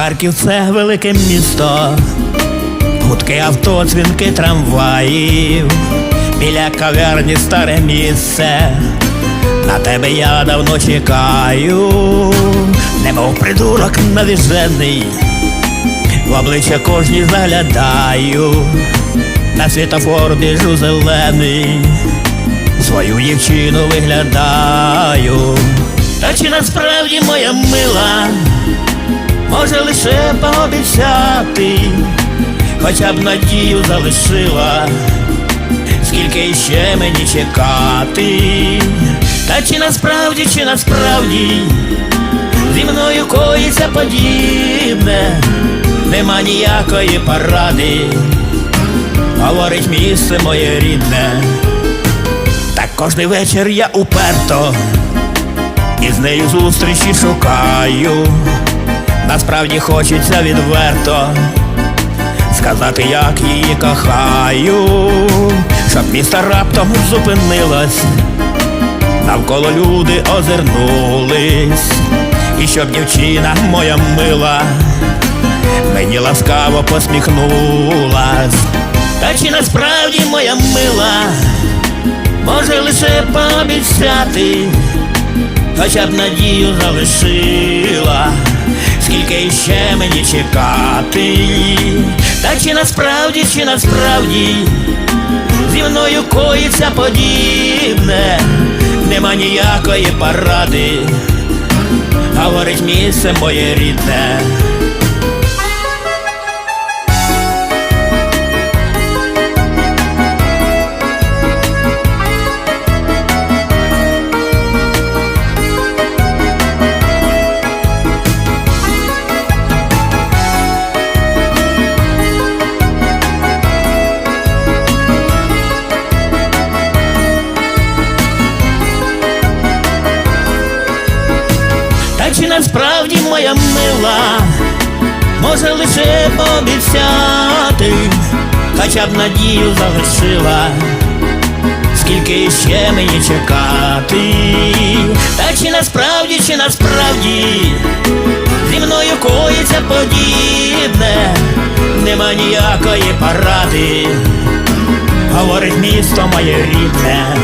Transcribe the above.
Харків це велике місто, гудки авто, дзвінки трамваїв, біля каверні старе місце. На тебе я давно чекаю, немов придурок навіжений, в обличчя кожній заглядаю, на світофор біжу зелений, свою дівчину виглядаю. Та чи насправді моя мила може лише пообіцяти, хоча б надію залишила, скільки ще мені чекати, та чи насправді, чи насправді зі мною коїться подібне, нема ніякої поради, говорить місце моє рідне, так кожний вечір я уперто і з нею зустрічі шукаю. Насправді хочеться відверто сказати, як її кохаю, щоб місто раптом зупинилось, навколо люди озирнулись, і щоб дівчина моя мила мені ласкаво посміхнулась. Та чи насправді моя мила може лише пообіцяти, хоча б надію залишила, скільки ще мені чекати, та чи насправді, чи насправді зі мною коїться подібне, нема ніякої поради, говорить місце моє рідне. Моя мила може лише пообіцяти, хоча б надію залишила, скільки ще мені чекати, та чи насправді, чи насправді? Зі мною коїться подібне, нема ніякої поради, говорить місто моє рідне.